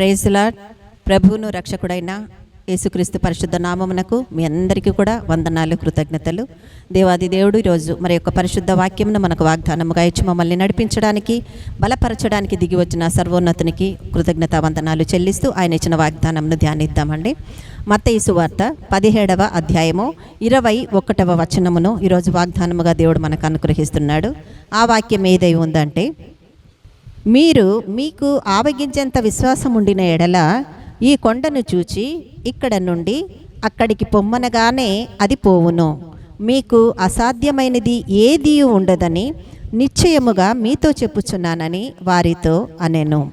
ప్రైజ్లా ప్రభువును రక్షకుడైన యేసుక్రీస్తు పరిశుద్ధ నామమునకు మీ అందరికీ కూడా వందనాలు కృతజ్ఞతలు. దేవాది దేవుడు ఈరోజు మరి యొక్క పరిశుద్ధ వాక్యమును మనకు వాగ్దానముగా ఇచ్చి మమ్మల్ని నడిపించడానికి బలపరచడానికి దిగి వచ్చిన సర్వోన్నతునికి కృతజ్ఞత వందనాలు చెల్లిస్తూ ఆయన ఇచ్చిన వాగ్దానంను ధ్యానిద్దామండి. మత్తయి వార్త పదిహేడవ అధ్యాయము ఇరవై ఒకటవ వచనమును ఈరోజు వాగ్దానముగా దేవుడు మనకు అనుగ్రహిస్తున్నాడు. ఆ వాక్యం ఏదై ఉందంటే మీరు మీకు ఆవగించేంత విశ్వాసం ఉండిన ఎడల ఈ కొండను చూచి ఇక్కడ నుండి అక్కడికి పొమ్మనగానే అది పోవును. మీకు అసాధ్యమైనది ఏదీ ఉండదని నిశ్చయముగా మీతో చెప్పుచున్నానని వారితో అనెను.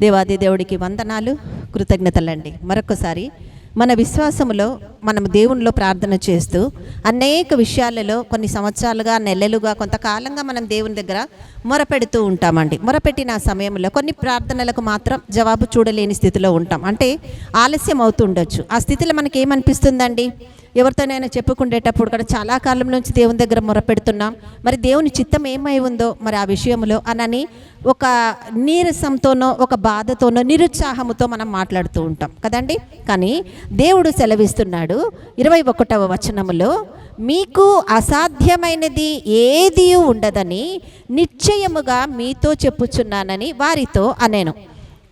దేవాది దేవుడికి వందనాలు. కృతజ్ఞతలండి. మరొకసారి మన విశ్వాసములో మనం దేవునిలో ప్రార్థన చేస్తూ అనేక విషయాలలో కొన్ని సంవత్సరాలుగా నెలలుగా కొంతకాలంగా మనం దేవుని దగ్గర మొరపెడుతూ ఉంటామండి. మొరపెట్టిన సమయంలో కొన్ని ప్రార్థనలకు మాత్రం జవాబు చూడలేని స్థితిలో ఉంటాం. అంటే ఆలస్యం అవుతుండొచ్చు. ఆ స్థితిలో మనకి ఏమనిపిస్తుందండి ఎవరితోనైనా చెప్పుకుండేటప్పుడు కూడా చాలా కాలం నుంచి దేవుని దగ్గర మొరపెడుతున్నాం. మరి దేవుని చిత్తం ఏమై ఉందో మరి ఆ విషయంలో అనని ఒక నీరసంతోనో ఒక బాధతోనో నిరుత్సాహముతో మనం మాట్లాడుతూ ఉంటాం. కదండి? కానీ దేవుడు సెలవిస్తున్నాడు ఇరవై ఒకటవ వచనములో మీకు అసాధ్యమైనది ఏదీ ఉండదని నిశ్చయముగా మీతో చెప్పుచున్నానని వారితో అనేను.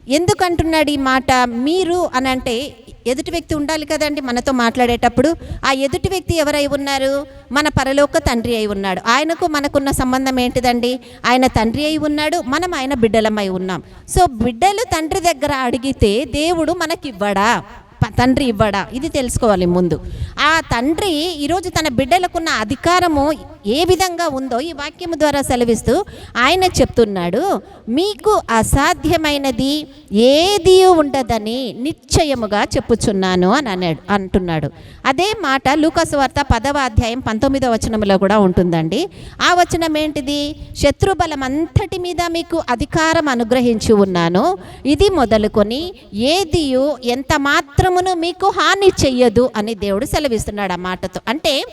ఎందుకంటున్నాడు ఈ మాట? మీరు అని అంటే ఎదుటి వ్యక్తి ఉండాలి కదండి మనతో మాట్లాడేటప్పుడు. ఆ ఎదుటి వ్యక్తి ఎవరై ఉన్నారు? మన పరలోక తండ్రి అయి ఉన్నాడు. ఆయనకు మనకున్న సంబంధం ఏంటిదండి? ఆయన తండ్రి అయి ఉన్నాడు. మనం ఆయన బిడ్డలమై ఉన్నాం. సో బిడ్డలు తండ్రి దగ్గర అడిగితే దేవుడు మనకివ్వడా? తండ్రి ఇవ్వడా? ఇది తెలుసుకోవాలి ముందు. ఆ తండ్రి ఈరోజు తన బిడ్డలకున్న అధికారము ఏ విధంగా ఉందో ఈ వాక్యము ద్వారా సెలవిస్తూ ఆయన చెప్తున్నాడు మీకు అసాధ్యమైనది ఏది ఉండదని నిశ్చయముగా చెప్పుచున్నాను అని అన్నాడు అంటున్నాడు. అదే మాట లూకసు వార్త పదవ అధ్యాయం పంతొమ్మిదవ వచనంలో కూడా ఉంటుందండి. ఆ వచనం ఏంటిది? శత్రుబలం అంతటి మీద మీకు అధికారం అనుగ్రహించి ఉన్నాను. ఇది మొదలుకొని ఏదియు ఎంత మాత్రమును మీకు హాని చెయ్యదు అని దేవుడు సెలవిస్తున్నాడు ఆ మాటతో. అంటే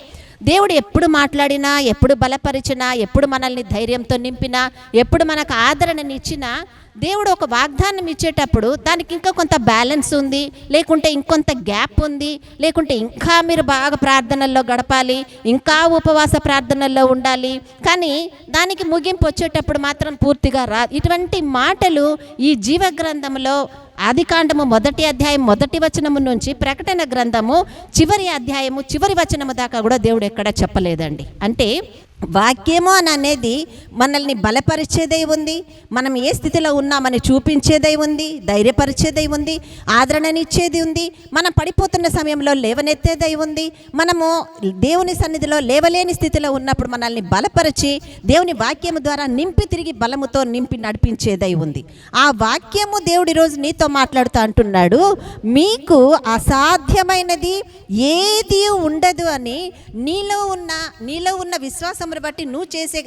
దేవుడు ఎప్పుడు మాట్లాడినా ఎప్పుడు బలపరిచినా ఎప్పుడు మనల్ని ధైర్యంతో నింపినా ఎప్పుడు మనకు ఆదరణనిచ్చినా దేవుడు ఒక వాగ్దానం ఇచ్చేటప్పుడు దానికి ఇంకా కొంత బ్యాలెన్స్ ఉంది లేకుంటే ఇంకొంత గ్యాప్ ఉంది లేకుంటే ఇంకా మీరు బాగా ప్రార్థనల్లో గడపాలి ఇంకా ఉపవాస ప్రార్థనల్లో ఉండాలి. కానీ దానికి ముగింపు వచ్చేటప్పుడు మాత్రం పూర్తిగా రా ఇటువంటి మాటలు ఈ జీవ గ్రంథంలో ఆదికాండము మొదటి అధ్యాయం మొదటి వచనము నుంచి ప్రకటన గ్రంథము చివరి అధ్యాయము చివరి వచనము దాకా కూడా దేవుడు ఎక్కడ చెప్పలేదండి. అంటే వాక్యము అని అనేది మనల్ని బలపరిచేదై ఉంది. మనం ఏ స్థితిలో ఉన్నామని చూపించేదై ఉంది ధైర్యపరిచేదై ఉంది ఆదరణనిచ్చేది ఉంది. మనం పడిపోతున్న సమయంలో లేవనెత్తేదై ఉంది. మనము దేవుని సన్నిధిలో లేవలేని స్థితిలో ఉన్నప్పుడు మనల్ని బలపరిచి దేవుని వాక్యము ద్వారా నింపి తిరిగి బలముతో నింపి నడిపించేదై ఉంది. ఆ వాక్యము దేవుడు ఈరోజు నీతో మాట్లాడుతూ అంటున్నాడు మీకు అసాధ్యమైనది ఏది ఉండదు అని నీలో ఉన్న నీలో ఉన్న విశ్వాసం విశ్వాసమును బట్టి నువ్వు చేసే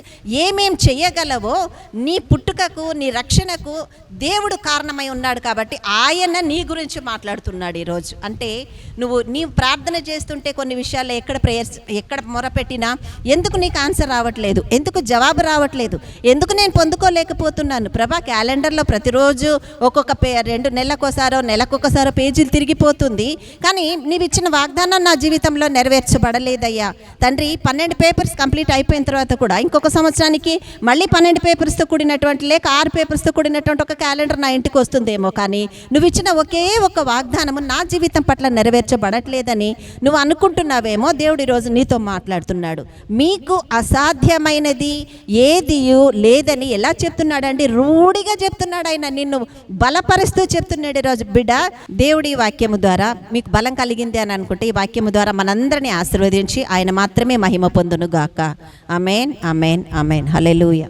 ఏమేం చేయగలవో నీ పుట్టుకకు నీ రక్షణకు దేవుడు కారణమై ఉన్నాడు కాబట్టి ఆయన నీ గురించి మాట్లాడుతున్నాడు ఈరోజు. అంటే నువ్వు నీ ప్రార్థన చేస్తుంటే కొన్ని విషయాల్లో ఎక్కడ ప్రేయర్స్ ఎక్కడ మొరపెట్టినా ఎందుకు నీకు ఆన్సర్ రావట్లేదు? ఎందుకు జవాబు రావట్లేదు? ఎందుకు నేను పొందుకోలేకపోతున్నాను? ప్రభా క్యాలెండర్లో ప్రతిరోజు ఒక్కొక్క పే రెండు నెలలకోసారో నెలకొకసారో పేజీలు తిరిగిపోతుంది. కానీ నీవిచ్చిన వాగ్దానం నా జీవితంలో నెరవేర్చబడలేదయ్యా. తండ్రి పన్నెండు పేపర్స్ కంప్లీట్ అయిపోయి అయిపోయిన తర్వాత కూడా ఇంకొక సంవత్సరానికి మళ్ళీ పన్నెండు పేపర్స్తో కూడినటువంటి లేక ఆరు పేపర్స్తో కూడినటువంటి ఒక క్యాలెండర్ నా ఇంటికి వస్తుందేమో కానీ నువ్వు ఇచ్చిన ఒకే ఒక వాగ్దానము నా జీవితం పట్ల నెరవేర్చబడట్లేదని నువ్వు అనుకుంటున్నావేమో దేవుడు ఈరోజు నీతో మాట్లాడుతున్నాడు. మీకు అసాధ్యమైనది ఏది లేదని ఎలా చెప్తున్నాడండి? రూఢిగా చెప్తున్నాడు ఆయన నిన్ను బలపరుస్తూ చెప్తున్నాడు ఈరోజు. బిడ్డ దేవుడి ఈ వాక్యము ద్వారా మీకు బలం కలిగింది అని అనుకుంటే ఈ వాక్యము ద్వారా మనందరినీ ఆశీర్వదించి ఆయన మాత్రమే మహిమ పొందును గాక అమేన్ అమేన్ అమేన్ హలెలూయ